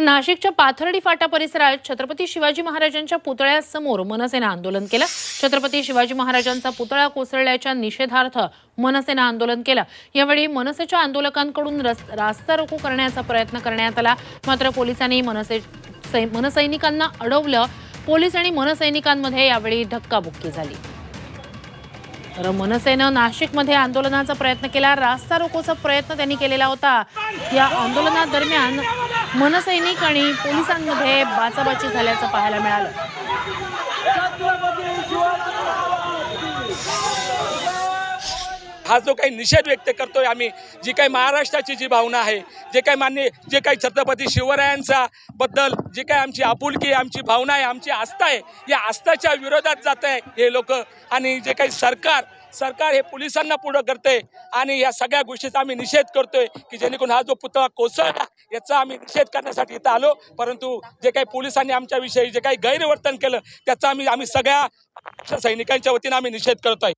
तर नाशिकच्या पाथर्डी फाटा परिसरात छत्रपती शिवाजी महाराजांच्या पुतळ्यासमोर मनसेनं आंदोलन केलं. छत्रपती शिवाजी महाराजांचा पुतळा कोसळल्याच्या निषेधार्थ मनसेनं आंदोलन केलं. यावेळी मनसेच्या आंदोलकांकडून रास्ता रोको करण्याचा प्रयत्न करण्यात आला. मात्र पोलिसांनी मनसे सै- मनसैनिकांना अडवलं. पोलीस आणि मनसैनिकांमध्ये यावेळी धक्काबुक्की झाली. तर मनसेनं नाशिकमध्ये आंदोलनाचा प्रयत्न केला. रास्ता रोकोचा प्रयत्न त्यांनी केलेला होता. या आंदोलनादरम्यान मनसैनिक आणि पोलिसांमध्ये बाचाबाची झाल्याचं पाहायला मिळालं. हा जो काही निषेध व्यक्त करतोय आम्ही जी काही महाराष्ट्राची जी भावना आहे जे काही मान्य जे काही छत्रपती शिवरायांचा बद्दल जी काही आमची आपुलकी आमची भावना आहे आमची आस्था आहे या आस्थाच्या विरोधात जात आहे हे लोक. आणि जे काही सरकार सरकार हे पोलिसांना पुढं करते आणि या सगळ्या गोष्टीचा आम्ही निषेध करतोय की जेणेकरून हा जो पुतळा कोसळला याचा आम्ही निषेध करण्यासाठी इथं आलो. परंतु जे काही पोलिसांनी आमच्याविषयी जे काही गैरवर्तन केलं त्याचा आम्ही आम्ही सगळ्या सैनिकांच्या वतीनं आम्ही निषेध करतोय.